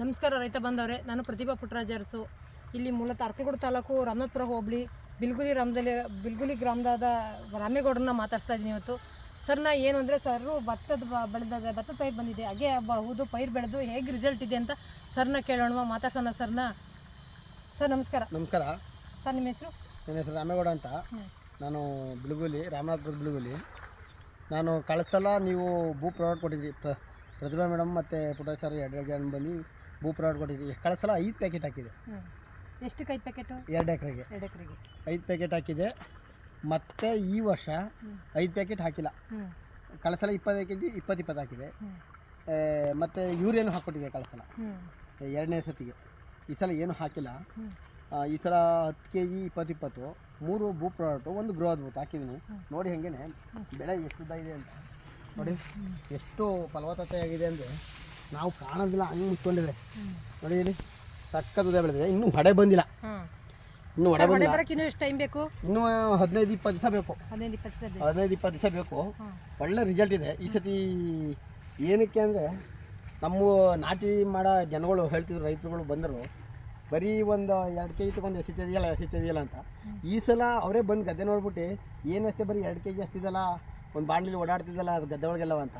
ನಮಸ್ಕಾರ ರೈತ ಬಂದವರೇ ನಾನು ಪ್ರತಿಭಾ ಪುಟ್ಟರಾಜ ಅರಸು. ಇಲ್ಲಿ ಮೂಲತಃ ಅರ್ಕಲಗೂಡು ತಾಲೂಕು ರಾಮನಾಥಪುರ ಹೋಬಳಿ ಬಿಲ್ಗುಲಿ ರಾಮದಲ್ಲಿ ಬಿಲ್ಗುಲಿ ಗ್ರಾಮದಾದ ರಾಮೇಗೌಡರನ್ನ ಮಾತಾಡ್ತಾ ಇದ್ದೀನಿ ಇವತ್ತು. ಸರ್ ನಾ ಏನು ಅಂದರೆ ಸರ್ ಭತ್ತದ ಬ- ಬೆಳೆದಾಗ ಭತ್ತದ ಪೈರು ಬಂದಿದೆ ಹಾಗೆ ಹೌದು ಪೈರು ಬೆಳೆದು ಹೇಗೆ ರಿಸಲ್ಟ್ ಇದೆ ಅಂತ ಸರ್ನ ಕೇಳೋಣ ಮಾತಾಡ್ಸೋಣ ಸರ್ನ. ಸರ್ ನಮಸ್ಕಾರ. ನಮಸ್ಕಾರ. ಸರ್ ನಿಮ್ಮ ಹೆಸರು? ನನ್ನ ಹೆಸರು ರಾಮೇಗೌಡ ಅಂತ. ನಾನು ಬಿಳುಗುಲಿ ರಾಮನಾಥಪುರ ಬಿಳುಗುಲಿ ನಾನು ಕಳಿಸಲ್ಲ ನೀವು ಭೂ ಪ್ರಾಡಕ್ಟ್ ಕೊಟ್ಟಿದ್ರಿ. ಪ್ರ ಪ್ರತಿಭಾ ಮೇಡಮ್ ಮತ್ತು ಪುಟಾಚಾರ್ಯ ಎರಡು ಜನ ಬಂದು ಭೂ ಪ್ರಾಡಕ್ಟ್ ಕಳೆದ ಸಲ ಐದು ಪ್ಯಾಕೆಟ್ ಹಾಕಿದೆ. ಎಷ್ಟಕ್ಕೆ ಐದು ಪ್ಯಾಕೆಟು ಎರಡು ಎಕರೆಗೆ. ಎರಡು ಎಕರೆಗೆ. ಐದು ಪ್ಯಾಕೆಟ್ ಹಾಕಿದೆ. ಮತ್ತೆ ಈ ವರ್ಷ. ಐದು ಪ್ಯಾಕೆಟ್ ಹಾಕಿಲ್ಲ. ಕಳೆದ ಸಲ ಇಪ್ಪತ್ತೈದು ಕೆ ಜಿ ಇಪ್ಪತ್ತು ಇಪ್ಪತ್ತು ಹಾಕಿದೆ ಮತ್ತೆ ಯೂರಿಯನ್ನು ಹಾಕ್ಕೊಟ್ಟಿದೆ ಕಳಸಲ. ಹ್ಞೂ ಎರಡನೇ ಸತಿಗೆ. ಈ ಸಲ ಏನು ಹಾಕಿಲ್ಲ. ಈ ಸಲ ಹತ್ತು ಕೆ ಜಿ ಇಪ್ಪತ್ತು ಇಪ್ಪತ್ತು ಮೂರು ಭೂ ಪ್ರಾಡಕ್ಟು ಒಂದು ಗೃಹ ಅದ್ಭುತ ಹಾಕಿದ್ದೀನಿ ನೋಡಿ ಹಾಗೇನೆ ಬೆಳೆ ಎಷ್ಟು ಇದೆ ಅಂತ. ನೋಡಿ ಎಷ್ಟು ಫಲವತ್ತತೆ ಆಗಿದೆ ಅಂದರೆ ನಾವು ಕಾಣೋದಿಲ್ಲ ಹಂಗೆ ಮುಚ್ಕೊಂಡಿದೆ ನೋಡಿ ಇಲ್ಲಿ ಸಕ್ಕದ ಬೆಳೆದಿದೆ. ಇನ್ನೂ ಹೊಡೆ ಬಂದಿಲ್ಲ. ಇನ್ನು ಹೊಡೆ ಬಂದಿಲ್ಲ. ಇನ್ನೂ ಎಷ್ಟು ಟೈಮ್ ಬೇಕು? ಇನ್ನೂ ಹದಿನೈದು ಇಪ್ಪತ್ತು ದಿವಸ ಬೇಕು. ಹದಿನೈದು ಇಪ್ಪತ್ತು ದಿವಸ ಬೇಕು. ಒಳ್ಳೆ ರಿಸಲ್ಟ್ ಇದೆ. ಈ ಸತಿ ಏನಕ್ಕೆ ಅಂದರೆ ನಮ್ಮ ನಾಟಿ ಮಾಡೋ ಜನಗಳು ಹೇಳ್ತಿದ್ರು ರೈತರುಗಳು ಬಂದರು ಬರೀ ಒಂದು ಎರಡು ಕೆ ಜಿ ತೊಗೊಂಡು ಎಸಿತಿದೆಯಲ್ಲ ಎಸಿತಿದೆಯಲ್ಲ ಅಂತ. ಈ ಸಲ ಅವರೇ ಬಂದು ಗದ್ದೆ ನೋಡ್ಬಿಟ್ಟು ಏನಷ್ಟೇ ಬರೀ ಎರಡು ಕೆ ಜಿ ಅಷ್ಟಿದಲ್ಲ ಒಂದು ಬಾಂಡ್ಲಿ ಓಡಾಡ್ತಿದ್ದಲ್ಲ ಅದು ಗದ್ದೆ ಒಳಗೆಲ್ಲ ಅಂತ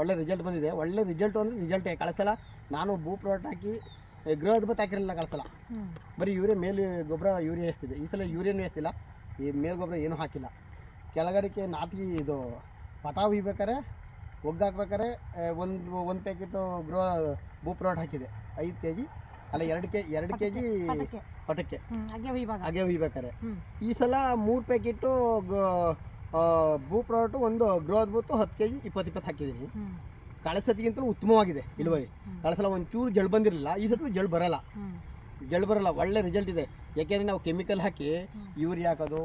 ಒಳ್ಳೆ ರಿಸಲ್ಟ್ ಬಂದಿದೆ. ಒಳ್ಳೆ ರಿಸಲ್ಟ್ ಅಂದರೆ ರಿಸಲ್ಟೇ ಕಳಿಸಲ್ಲ. ನಾನು ಭೂ ಪ್ರಾಡಕ್ಟ್ ಹಾಕಿ ಗೃಹ ಅದ್ಭುತ ಹಾಕಿರಲಿಲ್ಲ ಕಳಿಸಲ್ಲ. ಬರೀ ಯೂರಿಯಾ ಮೇಲೆ ಗೊಬ್ಬರ ಯೂರಿಯಾ ಎಷ್ಟಿದೆ. ಈ ಸಲ ಯೂರಿಯಾನು ಎಷ್ಟಿಲ್ಲ. ಈ ಮೇಲ್ ಗೊಬ್ಬರ ಏನೂ ಹಾಕಿಲ್ಲ. ಕೆಳಗಡೆಗೆ ನಾಟಿ ಇದು ಪಟ ಹುಯ್ಬೇಕಾರೆ ಒಗ್ಗು ಹಾಕ್ಬೇಕಾರೆ ಒಂದು ಒಂದು ಪ್ಯಾಕೆಟು ಗೃಹ ಭೂ ಪ್ರಾಡಕ್ಟ್ ಹಾಕಿದೆ. ಐದು ಕೆ ಜಿ ಅಲ್ಲ ಎರಡು ಕೆ ಎರಡು ಕೆ ಜಿ ಪಟಕ್ಕೆ. ಹಾಗೆ ಹುಯ್ಬೇಕಾರೆ ಈ ಸಲ ಮೂರು ಪ್ಯಾಕೆಟು ಭೂ ಪ್ರಾಡಕ್ಟು ಒಂದು ಗೃಹ ಅದ್ಭುತ ಹತ್ತು ಕೆ ಜಿ ಇಪ್ಪತ್ತು ಇಪ್ಪತ್ತು ಹಾಕಿದ್ದೀನಿ. ಕಳೆ ಸತಿಗಿಂತಲೂ ಉತ್ತಮವಾಗಿದೆ ಇಳುವರಿ. ಕಳೆ ಸಲ ಒಂಚೂರು ಜಳ್ ಬಂದಿರಲಿಲ್ಲ. ಈ ಸತಿ ಜಳ್ ಬರಲ್ಲ. ಜಳ್ ಬರಲ್ಲ. ಒಳ್ಳೆ ರಿಸಲ್ಟ್ ಇದೆ. ಯಾಕೆಂದ್ರೆ ನಾವು ಕೆಮಿಕಲ್ ಹಾಕಿ ಯೂರಿಯಾ ಹಾಕೋದು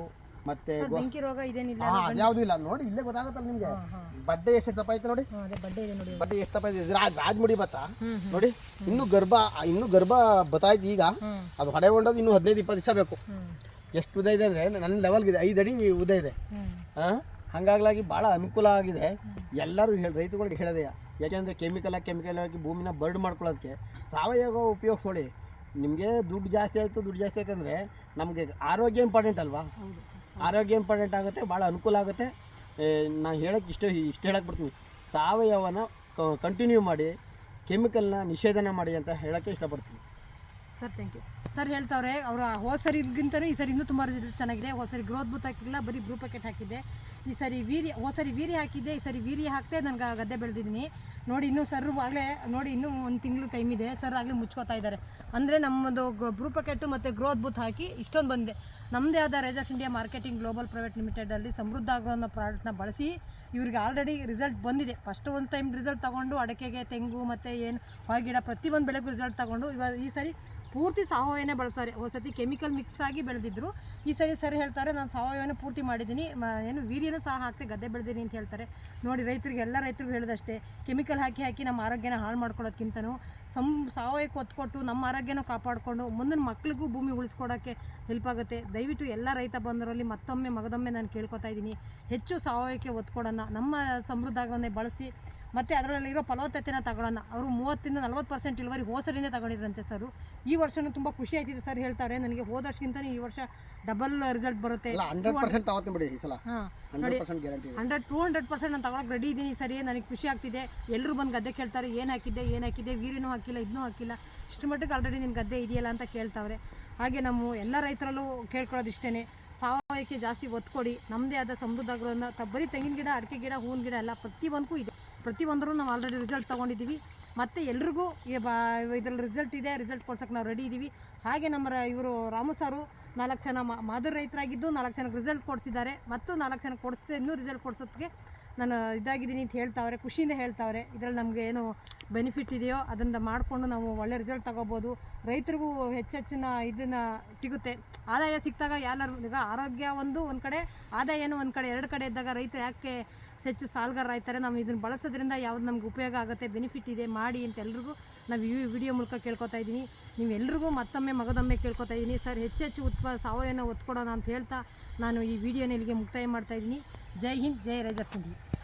ಮತ್ತೆ ಯಾವ್ದು ಬೆಂಕಿ ರೋಗ ಇದೇನಿಲ್ಲ ಯಾವುದು ಇಲ್ಲ. ನೋಡಿ ಇಲ್ಲೇ ಗೊತ್ತಾಗುತ್ತಲ್ಲ ನಿಮ್ಗೆ. ಬಡ್ಡೆ ಎಷ್ಟು ತಪ್ಪ ಐತೆ ನೋಡಿ? ಬಡ್ಡೆ ಇದೆ ನೋಡಿ. ಬಡ್ಡೆ ಎಷ್ಟು ತಪ್ಪ ಇದೆ ರಾಜ್ ರಾಜ್ಮುಡಿ ಭತ್ತ. ಹ್ಞೂ ನೋಡಿ ಇನ್ನು ಗರ್ಭ ಇನ್ನು ಗರ್ಭ ಬತ್ತಾಯ್ತು ಈಗ. ಅದು ಹೊಡೆ ಹೊಂಡೋದು ಇನ್ನು ಹದಿನೈದು ಇಪ್ಪತ್ತು ದಿವಸ ಬೇಕು. ಎಷ್ಟು ಉದಯ ಇದೆ ಅಂದರೆ ನನ್ನ ಲೆವೆಲ್ಗಿದೆ ಐದು ಅಡಿ ಉದಯ ಇದೆ. ಹಂಗಾಗಲಾಗಿ ಭಾಳ ಅನುಕೂಲ ಆಗಿದೆ. ಎಲ್ಲರೂ ಹೇಳಿ, ರೈತರುಗಳಿಗೆ ಯಾಕೆ ಯಾಕೆಂದರೆ ಕೆಮಿಕಲ್ ಕೆಮಿಕಲ್ ಹಾಕಿ ಭೂಮಿನ ಬರ್ಡ್ ಮಾಡ್ಕೊಳ್ಳೋದಕ್ಕೆ ಸಾವಯವ ಉಪಯೋಗಿಸೋಳಿ ನಿಮಗೆ ದುಡ್ಡು ಜಾಸ್ತಿ ಆಯಿತು, ದುಡ್ಡು ಜಾಸ್ತಿ ಆಯ್ತು ಅಂದರೆ ನಮಗೆ ಆರೋಗ್ಯ ಇಂಪಾರ್ಟೆಂಟ್ ಅಲ್ವಾ? ಆರೋಗ್ಯ ಇಂಪಾರ್ಟೆಂಟ್ ಆಗುತ್ತೆ, ಭಾಳ ಅನುಕೂಲ ಆಗುತ್ತೆ. ನಾನು ಹೇಳೋಕೆ ಇಷ್ಟು ಇಷ್ಟು ಹೇಳಕ್ಕೆ ಬರ್ತೀನಿ ಸಾವಯವನ ಕಂಟಿನ್ಯೂ ಮಾಡಿ ಕೆಮಿಕಲ್ನ ನಿಷೇಧನ ಮಾಡಿ ಅಂತ ಹೇಳೋಕ್ಕೆ ಇಷ್ಟಪಡ್ತೀನಿ. ಸರ್ ಥ್ಯಾಂಕ್ ಯು ಸರ್ ಹೇಳ್ತಾವ್ರೆ, ಅವರ ಹೋದ ಈ ಸರಿ ಇನ್ನೂ ತುಂಬ ರಿಸಲ್ಟ್ ಚೆನ್ನಾಗಿದೆ. ಹೋದ ಸರಿ ಗ್ರೋತ್ ಬೂತ್ ಹಾಕಿಲ್ಲ, ಬರೀ ಬ್ರೂ ಪ್ಯಾಕೆಟ್ ಹಾಕಿದ್ದೆ. ಈ ಸರಿ ವೀರಿ ಹೋದ ಸರಿ ವೀರಿ ಹಾಕಿದ್ದೆ, ಈ ಸರಿ ವೀರಿ ಹಾಕ್ತೆ ನನಗೆ ಗದ್ದೆ ಬೆಳೆದಿದ್ದೀನಿ. ನೋಡಿ ಇನ್ನೂ ಸರ್ ಆಗಲೇ, ನೋಡಿ ಇನ್ನೂ ಒಂದು ತಿಂಗಳು ಟೈಮ್ ಇದೆ ಸರ್ ಆಗಲೇ ಮುಚ್ಕೋತಾ ಇದ್ದಾರೆ. ಅಂದರೆ ನಮ್ಮದು ಬ್ರೂ ಪ್ಯಾಕೆಟು ಮತ್ತು ಗ್ರೋತ್ ಬೂತ್ ಹಾಕಿ ಇಷ್ಟೊಂದು ಬಂದಿದೆ. ನಮ್ಮದೇ ಆದ ರೇಜಸ್ ಇಂಡಿಯಾ ಮಾರ್ಕೆಟಿಂಗ್ ಗ್ಲೋಬಲ್ ಪ್ರೈವೇಟ್ ಲಿಮಿಟೆಡಲ್ಲಿ ಸಮೃದ್ಧ ಆಗೋ ಅನ್ನೋ ಪ್ರಾಡಕ್ಟ್ನ ಬಳಸಿ ಇವ್ರಿಗೆ ಆಲ್ರೆಡಿ ರಿಸಲ್ಟ್ ಬಂದಿದೆ. ಫಸ್ಟ್ ಒಂದು ಟೈಮ್ ರಿಸಲ್ಟ್ ತೊಗೊಂಡು ಅಡಕೆಗೆ ತೆಂಗು ಮತ್ತು ಏನು ಹೊಯ್ಗಿಡ ಪ್ರತಿಯೊಂದು ಬೆಳೆಗೂ ರಿಸಲ್ಟ್ ತೊಗೊಂಡು ಇವಾಗ ಈ ಸರಿ ಪೂರ್ತಿ ಸಾವಯವನೇ ಬಳಸ್ತಾರೆ ಒಂದು ಸತಿ ಕೆಮಿಕಲ್ ಮಿಕ್ಸ್ ಆಗಿ ಬೆಳೆದಿದ್ರು. ಈ ಸರಿ ಸರಿ ಹೇಳ್ತಾರೆ, ನಾನು ಸಾವಯವನ ಪೂರ್ತಿ ಮಾಡಿದ್ದೀನಿ. ಏನು ವೀರ್ಯನ ಸಹ ಹಾಕ್ತೆ ಗದ್ದೆ ಬೆಳೆದೀನಿ ಅಂತ ಹೇಳ್ತಾರೆ. ನೋಡಿ, ರೈತರಿಗೆ, ಎಲ್ಲ ರೈತರಿಗೂ ಹೇಳಿದಷ್ಟೇ. ಕೆಮಿಕಲ್ ಹಾಕಿ ಹಾಕಿ ನಮ್ಮ ಆರೋಗ್ಯನ ಹಾಳು ಮಾಡ್ಕೊಳ್ಳೋದಕ್ಕಿಂತನೂ ಸಂ ಸಾವಯವಕ್ಕೆ ಒತ್ತು ಕೊಟ್ಟು ನಮ್ಮ ಆರೋಗ್ಯನ ಕಾಪಾಡಿಕೊಂಡು ಮುಂದಿನ ಮಕ್ಳಿಗೂ ಭೂಮಿ ಉಳಿಸ್ಕೊಡೋಕ್ಕೆ ಹೆಲ್ಪ್ ಆಗುತ್ತೆ. ದಯವಿಟ್ಟು ಎಲ್ಲ ರೈತ ಬಂದರಲ್ಲಿ ಮತ್ತೊಮ್ಮೆ, ಮಗದೊಮ್ಮೆ ನಾನು ಕೇಳ್ಕೊತಾ ಇದ್ದೀನಿ. ಹೆಚ್ಚು ಸಾವಯವಕ್ಕೆ ಒತ್ತು ಕೊಡೋಣ ನಮ್ಮ ಸಮೃದ್ಧವನ್ನೇ ಬಳಸಿ ಮತ್ತು ಅದರಲ್ಲಿರೋ ಫಲವತ್ತತೆನ ತಗೊಳ್ಳೋಣ. ಅವರು ಮೂವತ್ತಿಂದ ನಲ್ವತ್ತು ಪರ್ಸೆಂಟ್ ಇಳುವರಿ ಹೋಸರಿಂದ ತಗೊಂಡಿದ್ರಂತೆ ಸರ್. ಈ ವರ್ಷನೂ ತುಂಬ ಖುಷಿ ಆಯ್ತಿದೆ ಸರ್ ಹೇಳ್ತಾರೆ. ನನಗೆ ಹೋದ ವರ್ಷಕ್ಕಿಂತ ಈ ವರ್ಷ ಡಬಲ್ ರಿಸಲ್ಟ್ ಬರುತ್ತೆ. ಹಂಡ್ರೆಡ್ ಟೂ ಹಂಡ್ರೆಡ್ ಪರ್ಸೆಂಟ್ ನಾನು ತಗೊಳಕ್ಕೆ ರೆಡಿ ಇದ್ದೀನಿ ಸರಿ. ನನಗೆ ಖುಷಿ ಆಗ್ತಿದೆ? ಎಲ್ಲರೂ ಬಂದು ಗದ್ದೆ ಕೇಳ್ತಾರೆ ಏನು ಹಾಕಿದ್ದೆ? ಏನು ಹಾಕಿದ್ದೆ? ವೀರಿನೂ ಹಾಕಿಲ್ಲ ಇದನ್ನೂ ಹಾಕಿಲ್ಲ. ಇಷ್ಟು ಮಟ್ಟಿಗೆ ಆಲ್ರೆಡಿ ನಿನ್ನ ಗದ್ದೆ ಇದೆಯಲ್ಲ ಅಂತ ಕೇಳ್ತಾವ್ರೆ. ಹಾಗೆ ನಮ್ಮ ಎಲ್ಲ ರೈತರಲ್ಲೂ ಕೇಳ್ಕೊಳ್ಳೋದು ಇಷ್ಟೇ ಸಾವಯವಕ್ಕೆ ಜಾಸ್ತಿ ಒತ್ತು ಕೊಡಿ ನಮ್ಮದೇ ಆದ ಸಮೃದ್ಧಗಳನ್ನ ಬರೀ ತೆಂಗಿನ ಗಿಡ ಅಡಿಕೆ ಗಿಡ ಹೂವಿನ ಗಿಡ ಎಲ್ಲ ಪ್ರತಿಯೊಂದಕ್ಕೂ ಇದೆ. ಪ್ರತಿಯೊಂದರೂ ನಾವು ಆಲ್ರೆಡಿ ರಿಸಲ್ಟ್ ತೊಗೊಂಡಿದ್ದೀವಿ. ಮತ್ತು ಎಲ್ರಿಗೂ ಇದರಲ್ಲಿ ರಿಸಲ್ಟ್ ಇದೆ ರಿಸಲ್ಟ್ ಕೊಡ್ಸೋಕ್ಕೆ ನಾವು ರೆಡಿ ಇದ್ದೀವಿ ಹಾಗೆ ನಮ್ಮ ಇವರು ರಾಮು ಸಾರು ನಾಲ್ಕು ಜನ ಮಾದರಿ ರೈತರಾಗಿದ್ದು ನಾಲ್ಕು ಜನಕ್ಕೆ ರಿಸಲ್ಟ್ ಕೊಡಿಸಿದ್ದಾರೆ. ಮತ್ತು ನಾಲ್ಕು ಜನಕ್ಕೆ ಕೊಡಿಸ್ತೇ ಇನ್ನೂ ರಿಸಲ್ಟ್ ಕೊಡ್ಸೋದಕ್ಕೆ ನಾನು ಇದಾಗಿದ್ದೀನಿ ಅಂತ ಹೇಳ್ತಾವ್ರೆ, ಖುಷಿಯಿಂದ ಹೇಳ್ತಾವ್ರೆ. ಇದರಲ್ಲಿ ನಮಗೆ ಏನು ಬೆನಿಫಿಟ್ ಇದೆಯೋ ಅದನ್ನು ಮಾಡಿಕೊಂಡು ನಾವು ಒಳ್ಳೆ ರಿಸಲ್ಟ್ ತಗೋಬೋದು. ರೈತರಿಗೂ ಹೆಚ್ಚೆಚ್ಚಿನ ಇದನ್ನು ಸಿಗುತ್ತೆ. ಆದಾಯ ಸಿಕ್ಕಿದಾಗ ಎಲ್ಲರೂ ಈಗ ಆರೋಗ್ಯ ಒಂದು ಒಂದು ಕಡೆ, ಆದಾಯನೂ ಒಂದು ಕಡೆ, ಎರಡು ಕಡೆ ಇದ್ದಾಗ ರೈತರು ಯಾಕೆ ಹೆಚ್ಚು ಸಾಲ್ಗರ್ ಆಯ್ತಾರೆ. ನಾವು ಇದನ್ನು ಬಳಸೋದ್ರಿಂದ ಯಾವ್ದು ನಮ್ಗೆ ಉಪಯೋಗ ಆಗುತ್ತೆ ಬೆನಿಫಿಟ್ ಇದೆ, ಮಾಡಿ ಅಂತ ಎಲ್ರಿಗೂ ನಾವು ಈ ವಿಡಿಯೋ ಮೂಲಕ ಕೇಳ್ಕೊತಾ ಇದ್ದೀನಿ. ನೀವೆಲ್ರಿಗೂ ಮತ್ತೊಮ್ಮೆ ಮಗದೊಮ್ಮೆ ಕೇಳ್ಕೊತಾ ಇದ್ದೀನಿ. ಸರ್ ಹೆಚ್ಚೆಚ್ಚು ಉತ್ಪ, ಸಾವಯವ ಒತ್ಕೊಡೋಣ ಅಂತ ಹೇಳ್ತಾ ನಾನು ಈ ವಿಡಿಯೋನ ಇಲ್ಲಿಗೆ ಮುಕ್ತಾಯ ಮಾಡ್ತಾ ಇದ್ದೀನಿ. ಜೈ ಹಿಂದ್, ಜೈ ಇಂಡಿಯಾ